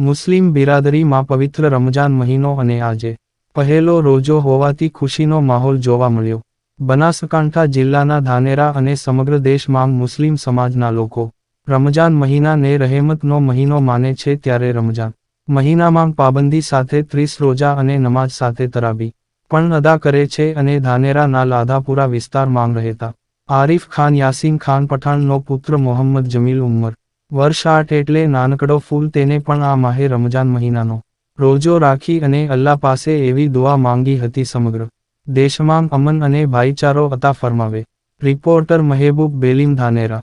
મુસ્લિમ બિરાદરીમાં પવિત્ર રમજાન મહિનો અને આજે પહેલો રોજો હોવાથી ખુશીનો માહોલ જોવા મળ્યો. બનાસકાંઠા જિલ્લાના ધાનેરા અને સમગ્ર દેશમાં મુસ્લિમ સમાજના લોકો રમજાન મહિનાને રહેમતનો મહિનો માને છે ત્યારે રમજાન મહિનામાં પાબંદી સાથે ત્રીસ રોજા અને નમાજ સાથે તરાબી પણ અદા કરે છે અને ધાનેરાના લાધાપુરા વિસ્તારમાં રહેતા આરિફ ખાન યાસીન ખાન પઠાણનો પુત્ર મોહમ્મદ જમીલ ઉમર વર્ષ આઠ એટલે નાનકડો ફૂલ તેને પણ આ માહે રમજાન મહિનાનો. રોજો રાખી અને અલ્લાહ પાસે એવી દુઆ માંગી હતી સમગ્ર. દેશમાં અમન અને ભાઈચારો અતા ફરમાવે. Reporter Mehboob Belim Dhanera.